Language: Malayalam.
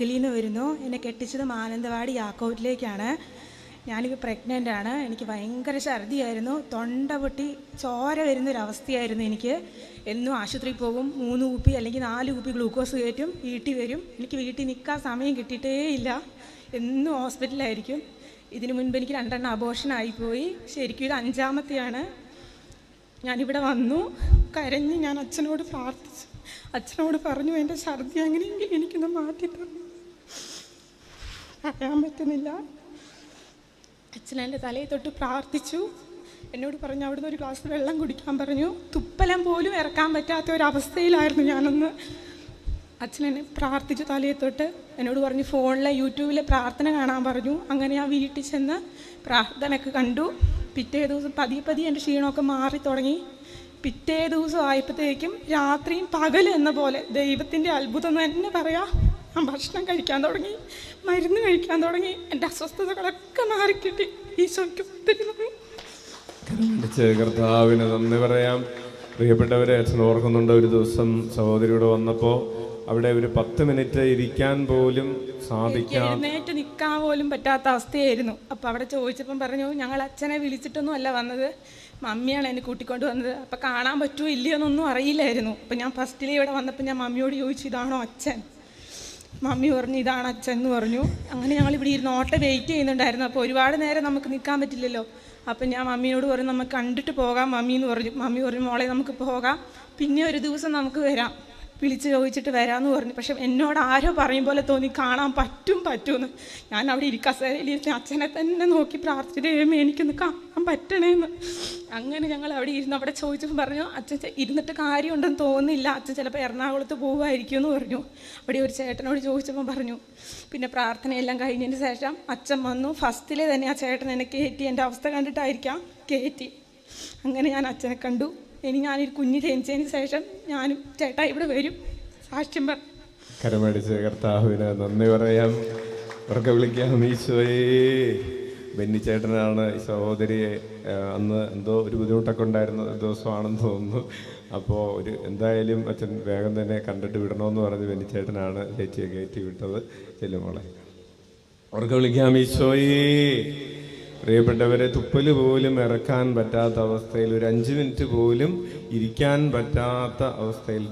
കിളിന്ന് വരുന്നു. എന്നെ കെട്ടിച്ചത് മാനന്തവാടി യാക്കോട്ടിലേക്കാണ്. ഞാനിപ്പോൾ പ്രഗ്നന്റ് ആണ്. എനിക്ക് ഭയങ്കര ഛർദിയായിരുന്നു. തൊണ്ട പൊട്ടി ചോര വരുന്നൊരവസ്ഥയായിരുന്നു എനിക്ക്. എന്നും ആശുപത്രിയിൽ പോകും. മൂന്ന് കുപ്പി അല്ലെങ്കിൽ നാല് കുപ്പി ഗ്ലൂക്കോസ് കയറ്റും. വീട്ടിൽ വരും. എനിക്ക് വീട്ടിൽ നിൽക്കാൻ സമയം കിട്ടിയിട്ടേ ഇല്ല. എന്നും ഹോസ്പിറ്റലായിരിക്കും ഇതിനു മുൻപ് എനിക്ക് രണ്ടെണ്ണം അബോഷൻ ആയിപ്പോയി. ശരിക്കും ഇത് അഞ്ചാമത്തെയാണ്. ഞാനിവിടെ വന്നു. കരഞ്ഞ് ഞാൻ അച്ഛനോട് പ്രാർത്ഥിച്ചു അച്ഛനോട് പറഞ്ഞു എന്റെ ഛർദി അങ്ങനെയെങ്കിലും എനിക്കൊന്ന് മാറ്റി തരണം പറയാൻ പറ്റുന്നില്ല. അച്ഛൻ എന്റെ തലയിൽ തൊട്ട് പ്രാർത്ഥിച്ചു. എന്നോട് പറഞ്ഞു അവിടുന്ന് ഒരു ഗ്ലാസ് വെള്ളം കുടിക്കാൻ പറഞ്ഞു. തുപ്പലം പോലും ഇറക്കാൻ പറ്റാത്ത ഒരവസ്ഥയിലായിരുന്നു ഞാനൊന്ന്. അച്ഛൻ എന്നെ പ്രാർത്ഥിച്ചു തലയെ തൊട്ട്. എന്നോട് പറഞ്ഞു ഫോണിലെ യൂട്യൂബിലെ പ്രാർത്ഥന കാണാൻ പറഞ്ഞു. അങ്ങനെ ഞാൻ വീട്ടിൽ ചെന്ന് പ്രാർത്ഥനയൊക്കെ കണ്ടു. പിറ്റേ ദിവസം പതിയെ പതിയെ എന്റെ ക്ഷീണമൊക്കെ മാറി തുടങ്ങി. പിറ്റേ ദിവസം ആയപ്പോഴത്തേക്കും രാത്രിയും പകലും എന്ന പോലെ ദൈവത്തിന്റെ അത്ഭുതം തന്നെ പറയാം. ഭക്ഷണം കഴിക്കാൻ തുടങ്ങി മരുന്ന് കഴിക്കാൻ തുടങ്ങി എന്റെ അസ്വസ്ഥതകളൊക്കെ മാറിക്കിട്ടി. ഈശോയ്ക്ക് ഒത്തിരി കർത്താവിന് നന്ദി പറയാം. പ്രിയപ്പെട്ടവരെ അച്ഛൻ ഓർക്കുന്നുണ്ട് ഒരു ദിവസം സഹോദരിയോട് വന്നപ്പോൾ അവിടെ ഒരു പത്ത് മിനിറ്റ് ഇരിക്കാൻ പോലും സാധിക്കാതെ എഴുന്നേറ്റ് നിൽക്കാൻ പോലും പറ്റാത്ത അവസ്ഥയായിരുന്നു. അപ്പോൾ അവിടെ ചോദിച്ചപ്പം പറഞ്ഞു ഞങ്ങൾ അച്ഛനെ വിളിച്ചിട്ടൊന്നും അല്ല വന്നത്. മമ്മിയാണ് എന്നെ കൂട്ടിക്കൊണ്ട് വന്നത്. അപ്പം കാണാൻ പറ്റുമോ ഇല്ലയോ എന്നൊന്നും അറിയില്ലായിരുന്നു. അപ്പം ഞാൻ ഫസ്റ്റിലേ ഇവിടെ വന്നപ്പോൾ ഞാൻ മമ്മിയോട് ചോദിച്ചു ഇതാണോ അച്ഛൻ? മമ്മി പറഞ്ഞു ഇതാണ് അച്ഛൻ എന്ന് പറഞ്ഞു. അങ്ങനെ ഞങ്ങൾ ഇവിടെ ഇരുന്ന് ഓട്ടോ വെയിറ്റ് ചെയ്യുന്നുണ്ടായിരുന്നു. അപ്പോൾ ഒരുപാട് നേരം നമുക്ക് നിൽക്കാൻ പറ്റില്ലല്ലോ. അപ്പം ഞാൻ മമ്മിയോട് പറഞ്ഞു നമുക്ക് കണ്ടിട്ട് പോകാം മമ്മി എന്ന് പറഞ്ഞു. മമ്മി പറഞ്ഞു മോളെ നമുക്ക് പോകാം. പിന്നെ ഒരു ദിവസം നമുക്ക് വരാം. വിളിച്ച് ചോദിച്ചിട്ട് വരാമെന്ന് പറഞ്ഞു. പക്ഷെ എന്നോട് ആരോ പറയും പോലെ തോന്നി കാണാൻ പറ്റും പറ്റുമെന്ന് ഞാൻ അവിടെ ഇരിക്കസേരയിലിരുന്ന് അച്ഛനെ തന്നെ നോക്കി പ്രാർത്ഥിച്ചിട്ട് കഴിയുമ്പോൾ എനിക്കൊന്ന് കാണാൻ പറ്റണേന്ന്. അങ്ങനെ ഞങ്ങൾ അവിടെ ഇരുന്ന് അവിടെ ചോദിച്ചപ്പോൾ പറഞ്ഞു അച്ഛൻ ഇരുന്നിട്ട് കാര്യമുണ്ടെന്ന് തോന്നുന്നില്ല. അച്ഛൻ ചിലപ്പോൾ എറണാകുളത്ത് പോകുമായിരിക്കും എന്ന് പറഞ്ഞു. അവിടെ ഒരു ചേട്ടനോട് ചോദിച്ചപ്പോൾ പറഞ്ഞു പിന്നെ പ്രാർത്ഥനയെല്ലാം കഴിഞ്ഞതിന് ശേഷം അച്ഛൻ വന്നു. ഫസ്റ്റിലെ തന്നെ ആ ചേട്ടൻ എന്നെ കയറ്റി എന്റെ അവസ്ഥ കണ്ടിട്ടായിരിക്കാം കയറ്റി അങ്ങനെ ഞാൻ അച്ഛനെ കണ്ടു. ഇനി ഞാനൊരു കുഞ്ഞ് ജനിച്ചതിന് ശേഷം ഞാനും ചേട്ടാ ഇവിടെ വരും. സാക്ഷ്യം പറ. കരമടിച്ച് കർത്താവിന് നന്ദി പറയാം. ഉറക്കെ വിളിക്കാം ഈശോയേ. ബെന്നിച്ചേട്ടനാണ് ഈ സഹോദരിയെ അന്ന് എന്തോ ഒരു ബുദ്ധിമുട്ടൊക്കെ ഉണ്ടായിരുന്ന ദിവസമാണെന്ന് തോന്നുന്നു. അപ്പോൾ ഒരു എന്തായാലും അച്ഛൻ വേഗം തന്നെ കണ്ടിട്ട് വിടണമെന്ന് പറഞ്ഞ് ബെന്നിച്ചേട്ടനാണ് ചേച്ചിയെ കയറ്റി വിട്ടത്. ചെല്ലുമോളെ. ഉറക്കെ വിളിക്കാം ഈശോയേ. പ്രിയപ്പെട്ടവരെ തുപ്പൽ പോലും ഇറക്കാൻ പറ്റാത്ത അവസ്ഥയിൽ ഒരു അഞ്ച് മിനിറ്റ് പോലും ഇരിക്കാൻ പറ്റാത്ത അവസ്ഥയിൽ